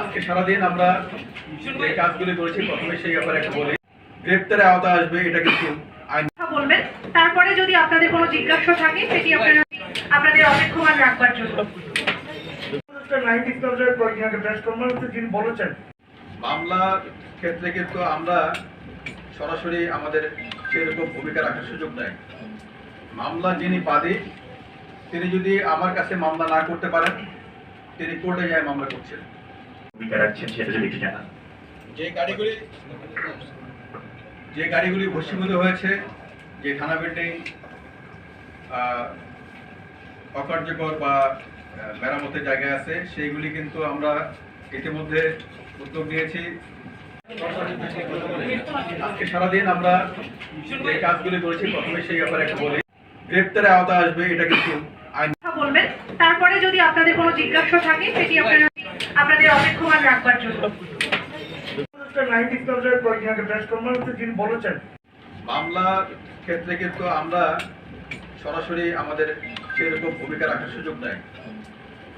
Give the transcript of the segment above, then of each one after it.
আজকে সারাদিন আমরা যে কাজগুলি করেছি প্রথমে সেই ব্যাপারে একটু বলি। গ্রেপ্তারে আওতা আসবে এটা কিন্তু বলবেন। তারপরে যদি আপনাদের কোনো জিজ্ঞাসা থাকে সেটি আপনারা আপনাদের অপেক্ষমান রাখবার জন্য। মামলার ক্ষেত্রে কিন্তু আমরা সরাসরি আমাদের সেরকম ভূমিকা রাখার সুযোগ নেই। মামলা যিনি বাদী তিনি যদি আমার কাছে মামলা না করতে পারেন তিনি কোর্টে যায় মামলা করছেন। ভূমিকা রাখছেন সেটা যদি একটু জানান। যে গাড়িগুলি যে গাড়িগুলি ভস্মীভূত হয়েছে যে থানা বিল্ডিং অকার্যকর বা মেরামতের জায়গায় আছে সেইগুলি কিন্তু আমরা ইতিমধ্যে উদ্যোগ নিয়েছি। আজকে সারাদিন আমরা যে কাজগুলি করেছি প্রথমে সেই ব্যাপারে একটু বলি। গ্রেপ্তারে আওতা আসবে এটা কিন্তু আইন কথা বলবেন তারপরে যদি জিজ্ঞাসা থাকে সেটি আপনারা আপনাদের অপেক্ষমান রাখবার জন্য। বলেছেন। মামলার ক্ষেত্রে কিন্তু আমরা সরাসরি আমাদের সেরকম ভূমিকা রাখার সুযোগ নেই।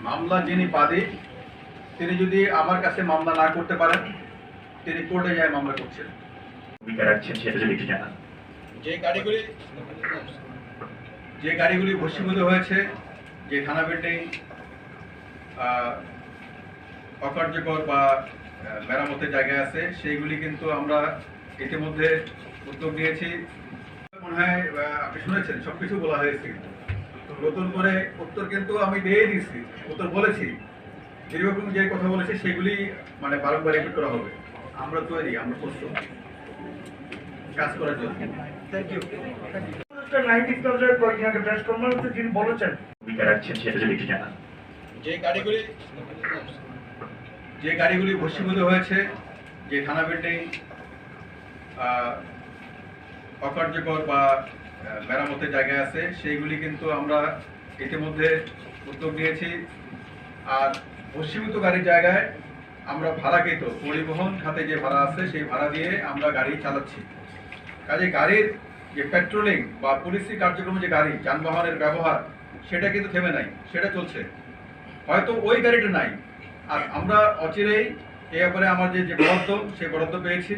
মামলা যিনি বাদী তিনি যদি আমার কাছে মামলা না করতে পারেন তিনি কোর্টে যায় মামলা করছেন। ভূমিকা রাখছেন সেটা যদি জানান। যে গাড়িগুলি যে গাড়িগুলি ভস্মীভূত হয়েছে যে থানা বিল্ডিং অকার্যকর বা মেরামতের জায়গায় আছে। সেইগুলি কিন্তু আমরা ইতিমধ্যে উদ্যোগ নিয়েছি। মনে হয় আপনি শুনেছেন সবকিছু বলা হয়েছে নতুন করে উত্তর কিন্তু আমি দিয়ে দিয়েছি উত্তর বলেছি। যেরকম যে কথা বলেছি সেগুলি মানে বারংবার রিপিট করা হবে। আমরা তৈরি আমরা প্রস্তুত। কাজ করার জন্য। থ্যাংক ইউ নাইনটি যিনি বলেছেন। ভূমিকা রাখছেন সেটা যদি একটু জানান। যে গাড়িগুলি যে গাড়িগুলি ভস্মীভূত হয়েছে, যে থানা বিল্ডিং অকার্যকর বা মেরামতের জায়গায় আছে, সেইগুলি কিন্তু আমরা ইতিমধ্যে উদ্যোগ নিয়েছি। আর ভস্মীভূত গাড়ির জায়গায় আমরা ভাড়াকৃত, পরিবহন খাতে যে ভাড়া আছে, সেই ভাড়া দিয়ে আমরা গাড়ি চালাচ্ছি। কাজে গাড়ির যে পেট্রোলিং বা পুলিশি কার্যক্রম যে গাড়ি, যানবাহনের ব্যবহার, সেটা কিন্তু থেমে নাই, সেটা চলছে। হয়তো ওই গাড়িটা নাই। আর আমরা অচিরেই এ ব্যাপারে আমার যে বরাদ্দ সেই বরাদ্দ পেয়েছি।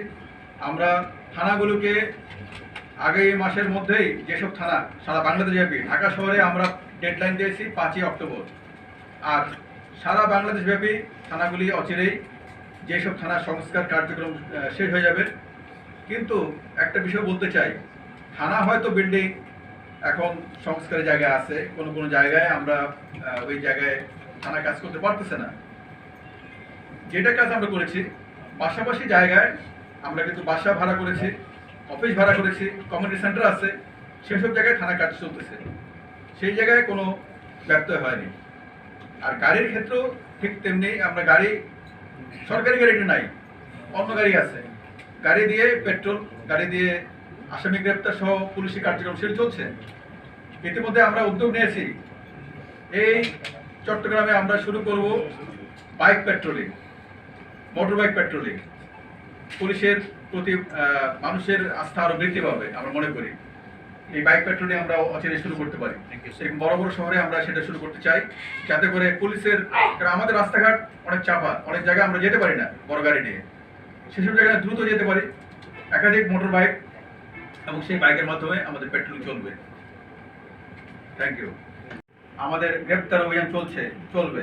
আমরা থানাগুলোকে আগামী মাসের মধ্যেই যেসব থানা, সারা বাংলাদেশ ব্যাপী, ঢাকা শহরে আমরা ডেডলাইন দিয়েছি পাঁচই অক্টোবর। আর সারা বাংলাদেশ ব্যাপী থানাগুলি অচিরেই যেসব থানা সংস্কার কার্যক্রম শেষ হয়ে যাবে। কিন্তু একটা বিষয় বলতে চাই, থানা হয়তো বিল্ডিং এখন সংস্কারের জায়গায় আছে, কোনো কোনো জায়গায় আমরা ওই জায়গায় থানা কাজ করতে পারতেছে না। যেটা কাজ আমরা করেছি, পাশাপাশি জায়গায় আমরা কিন্তু বাসা ভাড়া করেছি অফিস ভাড়া করেছি কমিউনিটি সেন্টার আছে, সেসব জায়গায় থানা কাজ চলতেছে। সেই জায়গায় কোনো ব্যত্যয় হয়নি। আর গাড়ির ক্ষেত্রেও ঠিক তেমনি আমরা গাড়ি, সরকারি গাড়িটা নাই, অন্য গাড়ি আছে। গাড়ি দিয়ে পেট্রোল, গাড়ি দিয়ে আসামি গ্রেপ্তার সহ পুলিশি কার্যক্রম সেটা চলছে। ইতিমধ্যে আমরা উদ্যোগ নিয়েছি। এই চট্টগ্রামে আমরা শুরু করব bike patrolling motor bike patrolling. পুলিশের প্রতি মানুষের আস্থা আরও বৃদ্ধি পাবে আমরা মনে করি। এই বাইক পেট্রোলিং আমরা অচিরে শুরু করতে পারি। এরকম বড় বড় শহরে আমরা সেটা শুরু করতে চাই। যাতে করে পুলিশের কারণ আমাদের রাস্তাঘাট অনেক চাপা অনেক জায়গায় আমরা যেতে পারি না বড় গাড়ি নিয়ে। সেসব জায়গায় দ্রুত যেতে পারি। একাধিক মোটর বাইক এবং সেই বাইকের মাধ্যমে আমাদের পেট্রোলিং চলবে। থ্যাংক ইউ আমাদের গ্রেপ্তার অভিযান চলছে চলবে।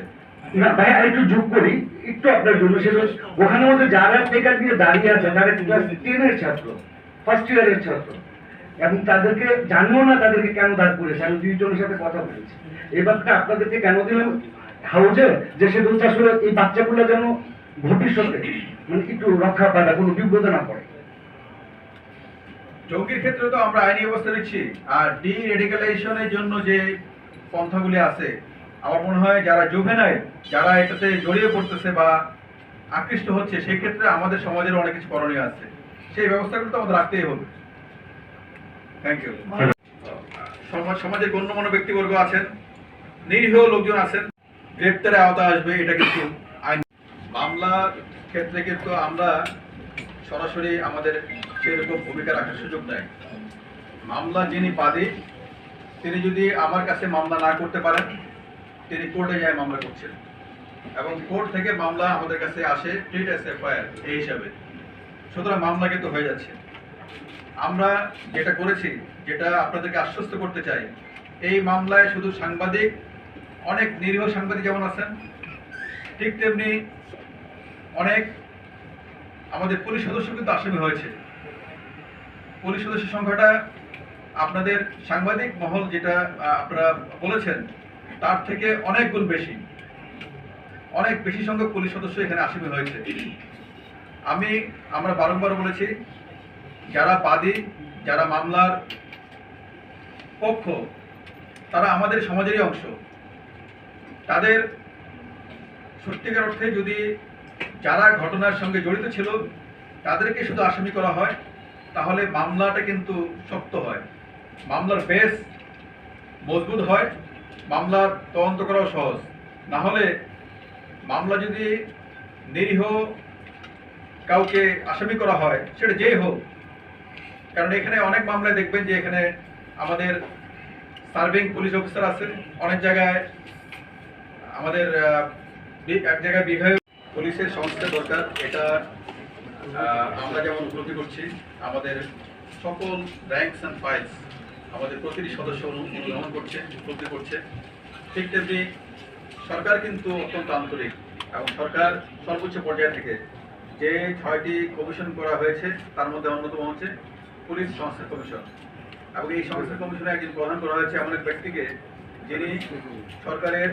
না ভাই যোগ করি। একটু আপনার জন্য সেটা ওখানে মধ্যে যারা বেকার দিয়ে দাঁড়িয়ে আছে তারা ক্লাস টেনের ছাত্র ফার্স্ট ইয়ারের ছাত্র। এবং তাদেরকে জানিও না তাদেরকে কেন দাঁড় করেছে আমি দুইজনের সাথে কথা বলেছি। এই ব্যাপারটা আপনাদেরকে কেন দিলাম? হাউজে যে আসলে এই বাচ্চাগুলো যেন ভবিষ্যতে মানে একটু রক্ষা পায় না কোনো বিপদে না পড়ে। জঙ্গির ক্ষেত্রে তো আমরা আইনি ব্যবস্থা নিচ্ছি আর ডি রেডিকালাইজেশনের জন্য যে পন্থাগুলি আছে। আমার মনে হয় যারা জুভেনাইল, যারা এটাতে জড়িয়ে পড়তেছে বা আকৃষ্ট হচ্ছে, সেই ক্ষেত্রে আমাদের সমাজের অনেক কিছু করণীয় আছে। সেই ব্যবস্থাগুলো তো আমাদের রাখতেই হবে। থ্যাংক ইউ সমাজের গণ্যমান্য ব্যক্তিবর্গ আছেন, নিরীহ লোকজন আছেন গ্রেপ্তারে আওতা আসবে, এটা কিন্তু আইন। মামলার ক্ষেত্রে কিন্তু আমরা সরাসরি আমাদের সেরকম ভূমিকা রাখার সুযোগ নেই। মামলা যিনি বাদী তিনি যদি আমার কাছে মামলা না করতে পারেন, তিনি কোর্টে যায় মামলা করছেন। এবং কোর্ট থেকে মামলা আমাদের কাছে আসে ট্রিট এস এফআইআর এই হিসাবে। সুতরাং মামলা কিন্তু হয়ে যাচ্ছে। আমরা যেটা করেছি, যেটা আপনাদেরকে আশ্বস্ত করতে চাই, এই মামলায় শুধু সাংবাদিক, অনেক নিরীহ সাংবাদিক যেমন আছেন, ঠিক তেমনি অনেক আমাদের পুলিশ সদস্য কিন্তু আসামি হয়েছে। পুলিশ সদস্যের সংখ্যাটা আপনাদের সাংবাদিক মহল যেটা আপনারা বলেছেন, তার থেকে অনেক গুণ বেশি। অনেক বেশি সংখ্যক পুলিশ সদস্য এখানে আসামি হয়েছে। আমি, আমরা বারংবার বলেছি, যারা বাদী, যারা মামলার পক্ষ, তারা আমাদের সমাজেরই অংশ। তাদের সত্যিকার অর্থে যদি যারা ঘটনার সঙ্গে জড়িত ছিল, তাদেরকে শুধু আসামি করা হয়, তাহলে মামলাটা কিন্তু শক্ত হয়। মামলার বেস মজবুত হয়, মামলার তদন্ত করাও সহজ। না হলে মামলা যদি নিরীহ কাউকে আসামি করা হয়, সেটা যেই হোক, কারণ এখানে অনেক মামলায় দেখবেন যে এখানে আমাদের সার্ভিং পুলিশ অফিসার আছে, অনেক জায়গায় আমাদের এক জায়গায় বিভাগীয় পুলিশের সংস্থা দরকার। এটা আমরা যেমন উপলব্ধি করছি, আমাদের সকল র্যাঙ্কস অ্যান্ড ফাইলস আমাদের প্রতিটি সদস্য অনু- অনুধাবন করছে উপলব্ধি করছে। ঠিক তেমনি সরকার কিন্তু অত্যন্ত আন্তরিক এবং সরকার সর্বোচ্চ পর্যায় থেকে যে ছয়টি কমিশন করা হয়েছে, তার মধ্যে অন্যতম হচ্ছে পুলিশ সংস্থা কমিশন। এবং এই সংস্থা কমিশনে একজন প্রধান করা হয়েছে এমন এক ব্যক্তিকে যিনি সরকারের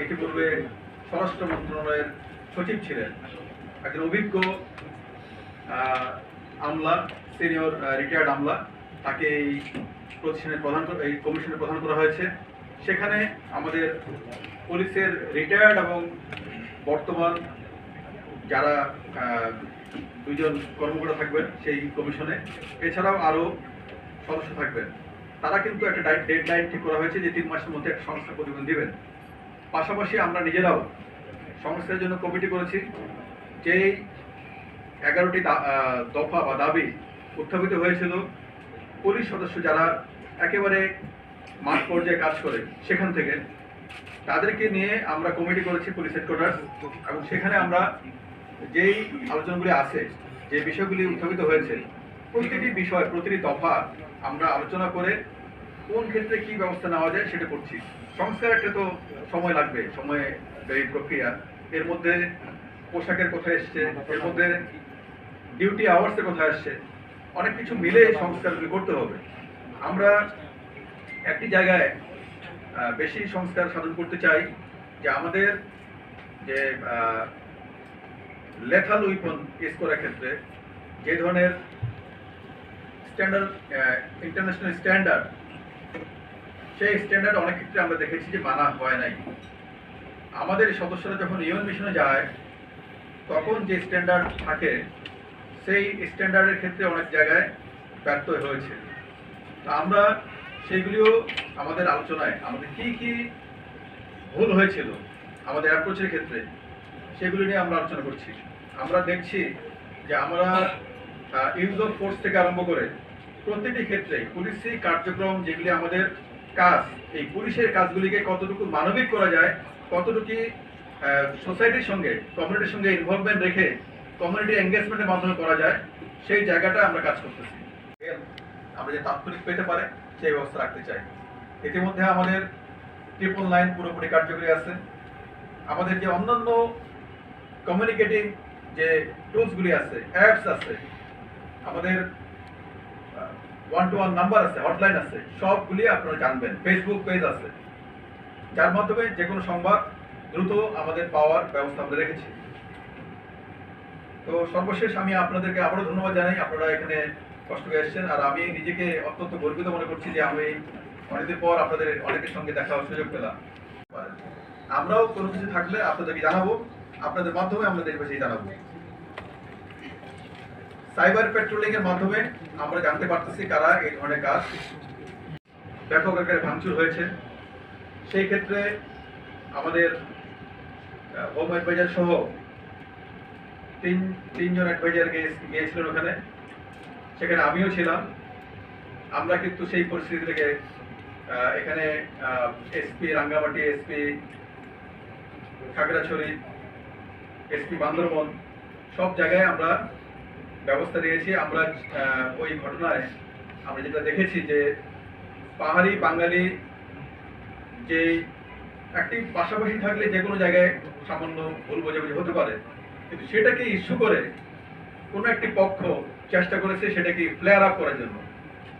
ইতিপূর্বে স্বরাষ্ট্র মন্ত্রণালয়ের সচিব ছিলেন। একজন অভিজ্ঞ আমলা, সিনিয়র রিটায়ার্ড আমলা। তাকে এই প্রতিষ্ঠানের প্রধান এই কমিশনের প্রধান করা হয়েছে। সেখানে আমাদের পুলিশের রিটায়ার্ড এবং বর্তমান যারা আহ, দুইজন কর্মকর্তা থাকবেন সেই কমিশনে এছাড়াও আরও সদস্য থাকবেন। তারা কিন্তু একটা ডেড লাইন ঠিক করা হয়েছে যে তিন মাসের মধ্যে একটা সংস্থা প্রতিবেদন দিবেন। পাশাপাশি আমরা নিজেরাও সংস্থার জন্য কমিটি করেছি যেই এগারোটি দফা বা দাবি উত্থাপিত হয়েছিল। পুলিশ সদস্য যারা একেবারে মাঠ পর্যায়ে কাজ করে সেখান থেকে, তাদেরকে নিয়ে আমরা কমিটি করেছি পুলিশ হেডকোয়ার্টার এবং সেখানে আমরা যেই আলোচনাগুলি আছে, যে বিষয়গুলি উত্থাপিত হয়েছে, প্রতিটি বিষয়, প্রতিটি দফা আমরা আলোচনা করে কোন ক্ষেত্রে কি ব্যবস্থা নেওয়া যায় সেটা করছি। সংস্কার একটা তো সময় লাগবে, সময় ব্যয়ী প্রক্রিয়া। এর মধ্যে পোশাকের কথা এসছে, এর মধ্যে ডিউটি আওয়ার্সের কথা আসছে অনেক কিছু মিলে সংস্কারগুলি করতে হবে। আমরা একটি জায়গায় বেশি সংস্কার সাধন করতে চাই যে আমাদের যে লেথাল উইপন ইউজ করার ক্ষেত্রে যে ধরনের স্ট্যান্ডার্ড ইন্টারন্যাশনাল স্ট্যান্ডার্ড সেই স্ট্যান্ডার্ড অনেক ক্ষেত্রে আমরা দেখেছি যে মানা হয় নাই। আমাদের সদস্যরা যখন ইউএন মিশনে যায়, তখন যে স্ট্যান্ডার্ড থাকে সেই স্ট্যান্ডার্ডের ক্ষেত্রে অনেক জায়গায় ব্যর্থ হয়েছে। তা আমরা সেইগুলিও আমাদের আলোচনায় আমাদের কি কি ভুল হয়েছিল আমাদের অ্যাপ্রোচের ক্ষেত্রে সেগুলি নিয়ে আমরা আলোচনা করছি। আমরা দেখছি যে আমরা ইউজ অফ ফোর্স থেকে আরম্ভ করে প্রতিটি ক্ষেত্রে পুলিশি কার্যক্রম যেগুলি আমাদের কাজ, এই পুলিশের কাজগুলিকে কতটুকু মানবিক করা যায়, কতটুকু সোসাইটির সঙ্গে কমিউনিটির সঙ্গে ইনভলভমেন্ট রেখে কমিউনিটি এঙ্গেজমেন্টের মাধ্যমে করা যায়, সেই জায়গাটা আমরা কাজ করতেছি। আমরা যে তাৎক্ষণিক পেতে পারে, সেই ব্যবস্থা রাখতে চাই। ইতিমধ্যে আমাদের ট্রিপল লাইন পুরোপুরি কার্যকরী আছে। আমাদের যে অন্যান্য কমিউনিকেটিং যে টুলসগুলি আছে অ্যাপস আছে, আমাদের ওয়ান টু ওয়ান নাম্বার আছে হটলাইন আছে, সবগুলি আপনারা জানবেন। ফেসবুক পেজ আছে। যার মাধ্যমে যে কোনো সংবাদ দ্রুত আমাদের পাওয়ার ব্যবস্থা আমরা রেখেছি। তো সর্বশেষ আমি আপনাদেরকে আবারও ধন্যবাদ জানাই, আপনারা এখানে কষ্ট করে এসেছেন। আর আমি নিজেকে অত্যন্ত গর্বিত মনে করছি যে আমি অনেকদিন পর আপনাদের অনেকের সঙ্গে দেখা হওয়ার সুযোগ পেলাম। আমরাও কোনো কিছু থাকলে আপনাদেরকে জানাব, আপনাদের মাধ্যমে আমরা দেশবাসী জানাব। সাইবার পেট্রোলিং এর মাধ্যমে আমরা জানতে পারতেছি কারা এই ধরনের কাজ ব্যাপক আকারে ভাঙচুর হয়েছে। সেই ক্ষেত্রে আমাদের হোম অ্যাডভাইজার সহ তিন, তিনজন অ্যাডভাইজার গিয়েছিলেন ওখানে। সেখানে আমিও ছিলাম। আমরা কিন্তু সেই পরিস্থিতি থেকে এখানে SP Rangamati SP Khagrachari SP Bandarban, সব জায়গায় আমরা ব্যবস্থা নিয়েছি। আমরা ওই ঘটনায় আমরা যেটা দেখেছি যে পাহাড়ি বাঙালি যে একটি পাশাপাশি থাকলে যে কোনো জায়গায় সামান্য ভুল বোঝাবুঝি হতে পারে। কিন্তু সেটাকে ইস্যু করে? কোনো একটি পক্ষ চেষ্টা করেছে সেটাকে ফ্লেয়ার আপ করার জন্য,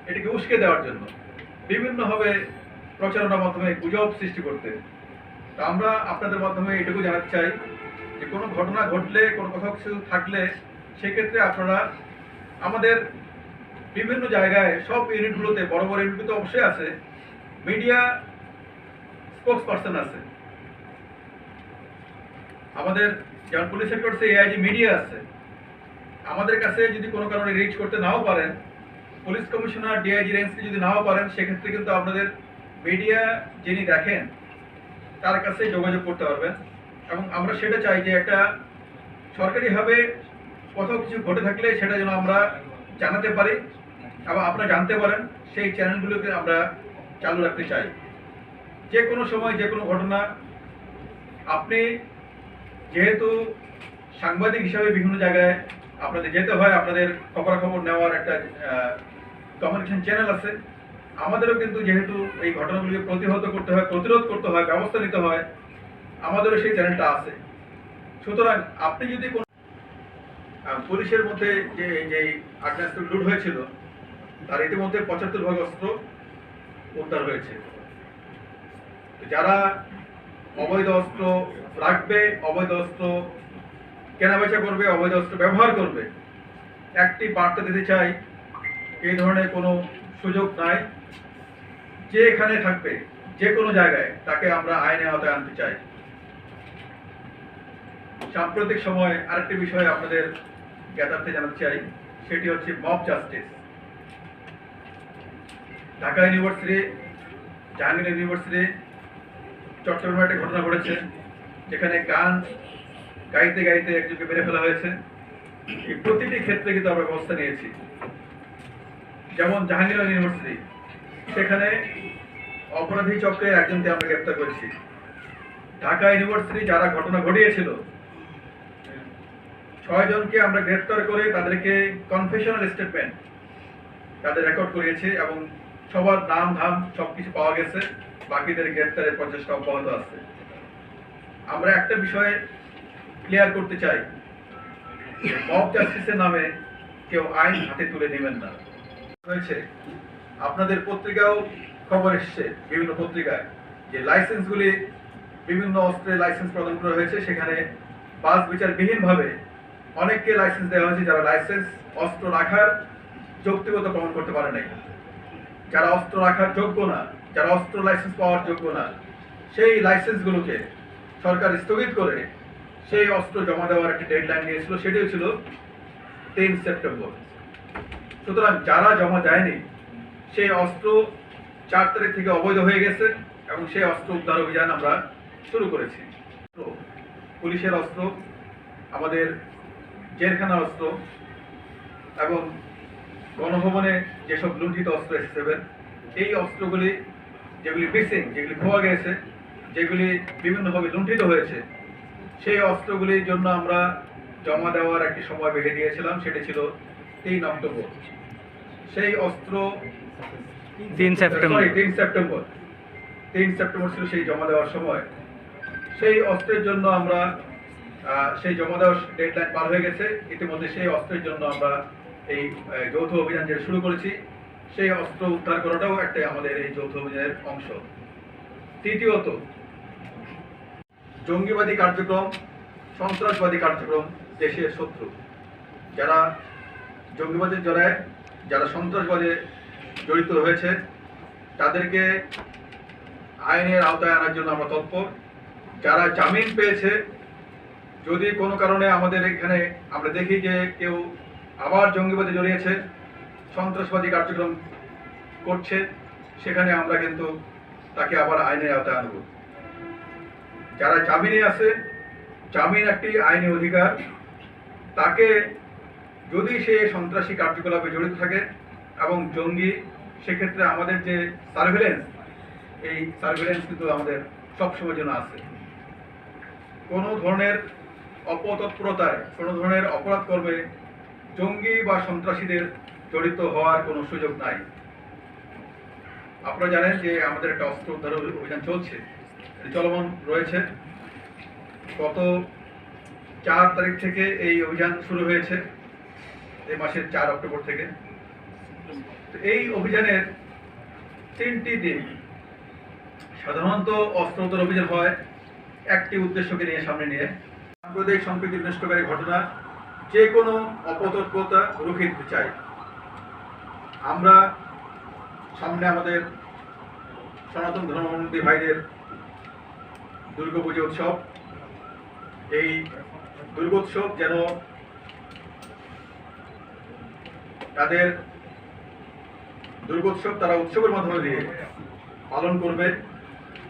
এটাকে উস্কে দেওয়ার জন্য, বিভিন্নভাবে প্রচারণার মাধ্যমে গুজব সৃষ্টি করতে। তা আমরা আপনাদের মাধ্যমে এটুকু জানাতে চাই যে কোনো ঘটনা ঘটলে, কোনো কোথাও কিছু থাকলে সেক্ষেত্রে আপনারা আমাদের বিভিন্ন জায়গায়, সব ইউনিটগুলোতে বড় বড় ইউনিটগুলোতে অবশ্যই আছে মিডিয়া স্পোক্স পার্সন আছে। আমাদের যেমন পুলিশ হেডকোয়ার্টার্সে এআইজি মিডিয়া আছে, আমাদের কাছে যদি কোনো কারণে রিচ করতে নাও পারেন পুলিশ কমিশনার ডিআইজি রেঞ্জকে যদি নাও পারেন, সেক্ষেত্রে কিন্তু আপনাদের মিডিয়া যিনি দেখেন, তার কাছে যোগাযোগ করতে পারবেন। এবং আমরা সেটা চাই যে একটা সরকারিভাবে কোথাও কিছু ঘটে থাকলে সেটা যেন আমরা জানাতে পারি এবং আপনারা জানতে পারেন, সেই চ্যানেলগুলোকে আমরা চালু রাখতে চাই। যে কোনো সময় যে কোনো ঘটনা আপনি যেহেতু সাংবাদিক হিসাবে বিভিন্ন জায়গায় আপনাদের যেতে হয়, আপনাদের খবরাখবর নেওয়ার একটা কমিউনিকেশন চ্যানেল আছে। আমাদেরও কিন্তু যেহেতু এই ঘটনাগুলিকে প্রতিহত করতে হয়, প্রতিরোধ করতে হয়, ব্যবস্থা নিতে হয়, আমাদেরও সেই চ্যানেলটা আছে। সুতরাং আপনি যদি কোনো পুলিশের মধ্যে যে যে আগ্নেয়াস্ত্র লুট হয়েছিল, তার ইতিমধ্যে পঁচাত্তর ভাগ অস্ত্র উদ্ধার হয়েছে। যারা অবৈধ অস্ত্র রাখবে, অবৈধ অস্ত্র কেনাবেচা করবে, অবৈধ অস্ত্র ব্যবহার করবে। একটি বার্তা দিতে চাই, এই ধরনের কোনো সুযোগ নাই। যে এখানে থাকবে, যে কোনো জায়গায় তাকে আমরা আইনে আওতায় আনতে চাই। সাম্প্রতিক সময়ে আরেকটি বিষয় আপনাদের জ্ঞাতার্থে জানাতে চাই, সেটি হচ্ছে mob justice Dhaka university, Jahangir university, চট্টগ্রামে একটা ঘটনা ঘটেছে। যেখানে গান গাইতে গাইতে একজনকে মেরে ফেলা হয়েছে। এই প্রতিটি ক্ষেত্রে কিন্তু আমরা ব্যবস্থা নিয়েছি। যেমন জাহাঙ্গীর ইউনিভার্সিটি সেখানে অপরাধী চক্রের একজনকে আমরা গ্রেপ্তার করেছি। ঢাকা ইউনিভার্সিটি যারা ঘটনা ঘটিয়েছিল, ছয় জনকে আমরা গ্রেপ্তার করে তাদেরকে কনফেশনাল স্টেটমেন্ট তাদের রেকর্ড করিয়েছি এবং সবার নাম, ধাম সবকিছু পাওয়া গেছে। বাকিদের গ্রেপ্তারের প্রচেষ্টা অব্যাহত আছে। আমরা একটা বিষয়ে ক্লিয়ার করতে চাই। মব জাস্টিসের নামে কেউ আইন হাতে তুলে নেবেন না। হয়েছে আপনাদের পত্রিকাও খবর এসছে বিভিন্ন পত্রিকায় যে লাইসেন্সগুলি বিভিন্ন অস্ত্রের লাইসেন্স প্রদান করা হয়েছে। সেখানে বাস বিচারবিহীনভাবে অনেককে লাইসেন্স দেওয়া হয়েছে যারা লাইসেন্স অস্ত্র রাখার যৌক্তিকতা প্রমাণ করতে পারে নাই। যারা অস্ত্র রাখার যোগ্য না, যারা অস্ত্র লাইসেন্স পাওয়ার যোগ্য না, সেই লাইসেন্সগুলোকে সরকার স্থগিত করে সেই অস্ত্র জমা দেওয়ার একটি ডেডলাইন নিয়েছিল সেটিও ছিল তিন সেপ্টেম্বর। সুতরাং যারা জমা দেয়নি, সেই অস্ত্র চার তারিখ থেকে অবৈধ হয়ে গেছে এবং সেই অস্ত্র উদ্ধার অভিযান আমরা শুরু করেছি। পুলিশের অস্ত্র, আমাদের জেলখানা অস্ত্র এবং গণভবনে যেসব লুণ্ঠিত অস্ত্র এসেছে, এই অস্ত্রগুলি যেগুলি মিসিং যেগুলি খোয়া গেছে যেগুলি বিভিন্নভাবে লুণ্ঠিত হয়েছে সেই অস্ত্রগুলির জন্য আমরা জমা দেওয়ার একটি সময় বেঁধে দিয়েছিলাম সেটি ছিল তিন অক্টোবর। সেই অস্ত্র তিন সেপ্টেম্বর। তিন সেপ্টেম্বর। তিন সেপ্টেম্বর ছিল সেই জমা দেওয়ার সময়। সেই অস্ত্রের জন্য আমরা সেই জমা দেওয়ার ডেডলাইন পার হয়ে গেছে। ইতিমধ্যে সেই অস্ত্রের জন্য আমরা এই যৌথ অভিযান যেটা শুরু করেছি সেই অস্ত্র উদ্ধার করাটাও একটা আমাদের এই যৌথ অভিযানের অংশ। তৃতীয়ত জঙ্গিবাদী কার্যক্রম, সন্ত্রাসবাদী কার্যক্রম, দেশের শত্রু। যারা জঙ্গিবাদের জড়ায়, যারা সন্ত্রাসবাদে জড়িত হয়েছে তাদেরকে আইনের আওতায় আনার জন্য আমরা তৎপর। যারা জামিন পেয়েছে, যদি কোনো কারণে আমাদের এখানে আমরা দেখি যে কেউ আবার জঙ্গিবাদে জড়িয়েছে, সন্ত্রাসবাদী কার্যক্রম করছে, সেখানে আমরা কিন্তু তাকে আবার আইনের আওতায় আনব। যারা জামিনে আছে, জামিন একটি আইনি অধিকার। তাকে যদি সে সন্ত্রাসী কার্যকলাপে জড়িত থাকে এবং জঙ্গি, সেক্ষেত্রে আমাদের যে সার্ভেলেন্স এই সার্ভেলেন্স কিন্তু আমাদের সবসময় জন্য আছে। কোনো ধরনের অপতৎপরতায়, কোনো ধরনের অপরাধ করবে জঙ্গি বা সন্ত্রাসীদের জড়িত হওয়ার কোনো সুযোগ নাই। আপনারা জানেন যে আমাদের একটা অস্ত্র উদ্ধার অভিযান চলছে। চলমান রয়েছে। গত চার তারিখ থেকে এই অভিযান শুরু হয়েছে, এই মাসের চার অক্টোবর থেকে। এই অভিযানের তিনটি দিন সাধারণত অস্ত্র অভিযান হয় একটি উদ্দেশ্যকে নিয়ে সামনে নিয়ে। সাম্প্রদায়িক সম্প্রীতি বিনষ্টকারী ঘটনা, যে কোনো অপতৎপরতা রুখে দিতে চাই। আমরা সামনে আমাদের সনাতন ধর্মাবলম্বী ভাইদের দুর্গাপুজো উৎসব। এই দুর্গোৎসব যেন তাদের দুর্গোৎসব তারা উৎসবের মাধ্যমে দিয়ে পালন করবে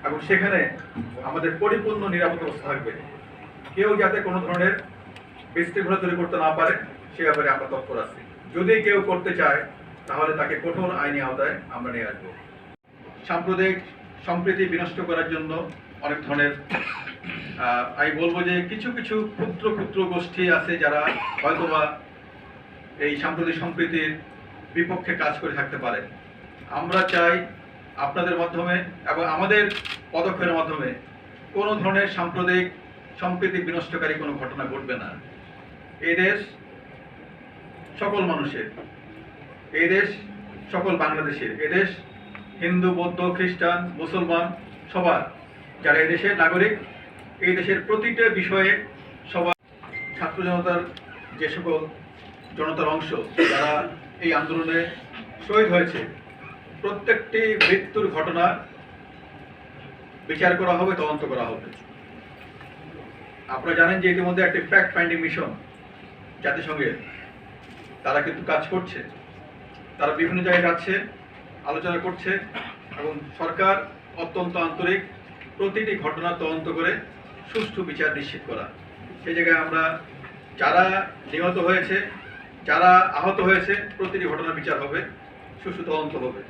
এবং সেখানে আমাদের পরিপূর্ণ নিরাপত্তা ব্যবস্থা থাকবে। কেউ যাতে কোনো ধরনের বিশৃঙ্খলা তৈরি করতে না পারে, সে ব্যাপারে আমরা তৎপর আছি। যদি কেউ করতে চায়, তাহলে তাকে কঠোর আইনি আওতায় আমরা নিয়ে আসব। সাম্প্রদায়িক সম্প্রীতি বিনষ্ট করার জন্য অনেক ধরনের আমি বলব যে কিছু কিছু ক্ষুদ্র ক্ষুদ্র গোষ্ঠী আছে যারা হয়তোবা এই সাম্প্রতিক সম্প্রীতির বিপক্ষে কাজ করে থাকতে পারে। আমরা চাই আপনাদের মাধ্যমে এবং আমাদের পদক্ষেপের মাধ্যমে কোনো ধরনের সাম্প্রদায়িক সম্প্রীতি বিনষ্টকারী কোনো ঘটনা ঘটবে না। এই দেশ সকল মানুষের, এই দেশ সকল বাংলাদেশের এদেশ হিন্দু, বৌদ্ধ, খ্রিস্টান, মুসলমান সবার যারা এই দেশের নাগরিক, এই দেশের প্রতিটা বিষয়ে সবার ছাত্র জনতার যে সকল জনতার অংশ যারা এই আন্দোলনে শহীদ হয়েছে, প্রত্যেকটি মৃত্যুর ঘটনা বিচার করা হবে, তদন্ত করা হবে। আপনারা জানেন যে ইতিমধ্যে একটি ফ্যাক্ট ফাইন্ডিং মিশন জাতিসংঘের তারা কিন্তু কাজ করছে। তারা বিভিন্ন জায়গায় যাচ্ছে, আলোচনা করছে এবং সরকার অত্যন্ত আন্তরিক প্রতিটি ঘটনা তদন্ত করে সুষ্ঠু বিচার নিশ্চিত করা। সেই জায়গায় আমরা যারা নিহত হয়েছে, যারা আহত হয়েছে, প্রতিটি ঘটনার বিচার হবে, সুষ্ঠু তদন্ত হবে।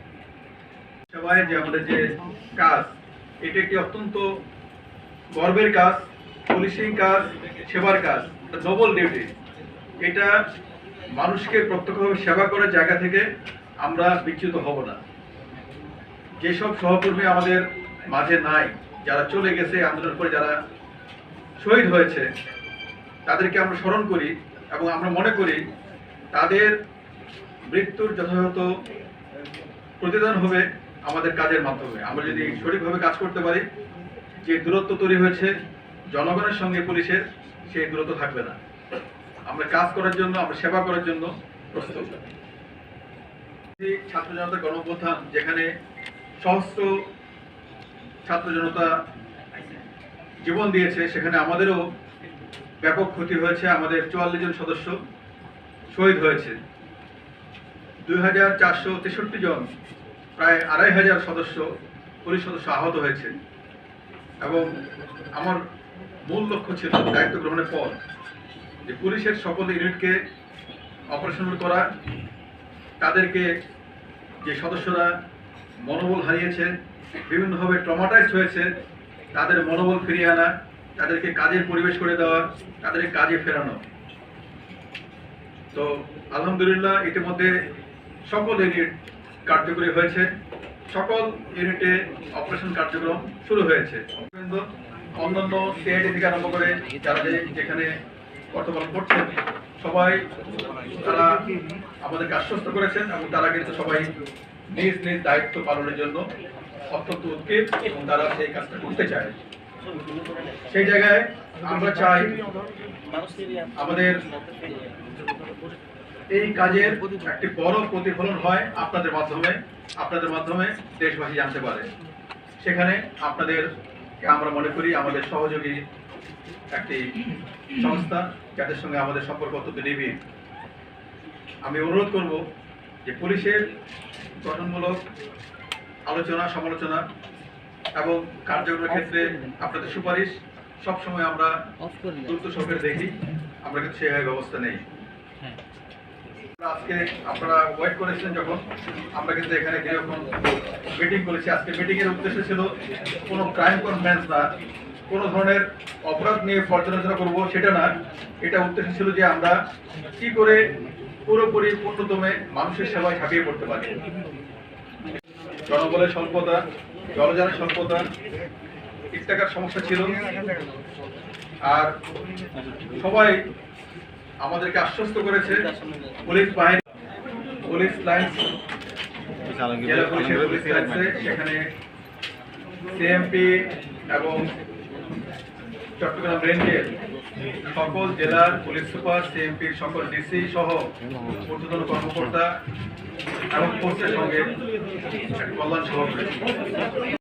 সবাই যে আমাদের যে কাজ, এটি একটি অত্যন্ত গর্বের কাজ, পুলিশিং কাজ, সেবার কাজ নোবেল ডিউটি এটা মানুষকে প্রত্যক্ষভাবে সেবা করার জায়গা থেকে আমরা বিচ্যুত হব না। যেসব সহকর্মী আমাদের মাঝে নাই যারা চলে গেছে, আন্দোলন করে যারা শহীদ হয়েছে, তাদেরকে আমরা স্মরণ করি এবং আমরা মনে করি তাদের মৃত্যুর যথাযথ প্রতিদান হবে আমাদের কাজের মাধ্যমে। আমরা যদি সঠিকভাবে কাজ করতে পারি, যে দূরত্ব তৈরি হয়েছে, জনগণের সঙ্গে পুলিশের, সেই দূরত্ব থাকবে না। আমরা কাজ করার জন্য, আমরা সেবা করার জন্য প্রস্তুত। ছাত্র জনতা গণঅভ্যুত্থান যেখানে সহস্র ছাত্র জনতা জীবন দিয়েছে, সেখানে আমাদেরও ব্যাপক ক্ষতি হয়েছে। আমাদের চুয়াল্লিশ জন সদস্য শহীদ হয়েছে। দুই হাজার চারশো তেষট্টি জন, প্রায় আড়াই হাজার সদস্য, পুলিশ সদস্য আহত হয়েছে। এবং আমার মূল লক্ষ্য ছিল, দায়িত্ব গ্রহণের পর যে পুলিশের সকল ইউনিটকে অপারেশন করা, তাদেরকে যে সদস্যরা মনোবল হারিয়েছে বিভিন্নভাবে ট্রমাটাইজ হয়েছে, তাদের মনোবল ফিরিয়ে আনা, তাদেরকে কাজের পরিবেশ করে দেওয়া তাদেরকে কাজে ফেরানো। তো, আলহামদুলিল্লাহ, ইতিমধ্যে সকল ইউনিট কার্যকরী হয়েছে। সকল ইউনিটে অপারেশন কার্যক্রম শুরু হয়েছে। অন্যান্য সিআইডি থেকে আরম্ভ করে যারা যেখানে বর্তমান করছেন, সবাই তারা আমাদেরকে আশ্বস্ত করেছেন এবং তারা কিন্তু সবাই নিজ নিজ দায়িত্ব পালনের জন্য অত্যন্ত উদ্গ্রীব এবং তারা সেই কাজটা করতে চায়। সেই জায়গায় আমরা চাই আমাদের এই কাজের একটি বড় প্রতিফলন হয় আপনাদের মাধ্যমে আপনাদের মাধ্যমে দেশবাসী জানতে পারে। সেখানে আপনাদের আমরা মনে করি আমাদের সহযোগী একটি সংস্থা, যাদের সঙ্গে আমাদের সম্পর্ক অত্যন্ত নিবিড়। আমি অনুরোধ করব যে পুলিশের গঠনমূলক আলোচনা সমালোচনা এবং কার্যক্রমের ক্ষেত্রে আপনাদের সুপারিশ সবসময় আমরা দ্রুত সরকারে দেখি আমরা কিন্তু সেভাবে ব্যবস্থা নেই। আজকে আপনারা ওয়েট করেছিলেন যখন আমরা কিন্তু এখানে যখন মিটিং করেছি। আজকে মিটিং এর উদ্দেশ্য ছিল কোনো ক্রাইম কনফারেন্স না কোনো ধরনের অপরাধ নিয়ে পর্যালোচনা করব সেটা না। এটা উদ্দেশ্য ছিল যে আমরা কি করে পুরোপুরি পূর্ণতমে মানুষের সেবায় ঝাঁপিয়ে পড়তে পারি। জনবলের স্বল্পতা, জলযানের স্বল্পতা ইত্যাকার সমস্যা ছিল। আর সবাই আমাদেরকে আশ্বস্ত করেছে, পুলিশ বাহিনী পুলিশ লাইন্সে সেখানে সিএমপি এবং চট্টগ্রাম রেঞ্জের সকল জেলার পুলিশ সুপার, সিএমপির সকল ডিসি সহ ঊর্ধ্বতন কর্মকর্তা এবং পোস্টের সঙ্গে কল্যাণ সভা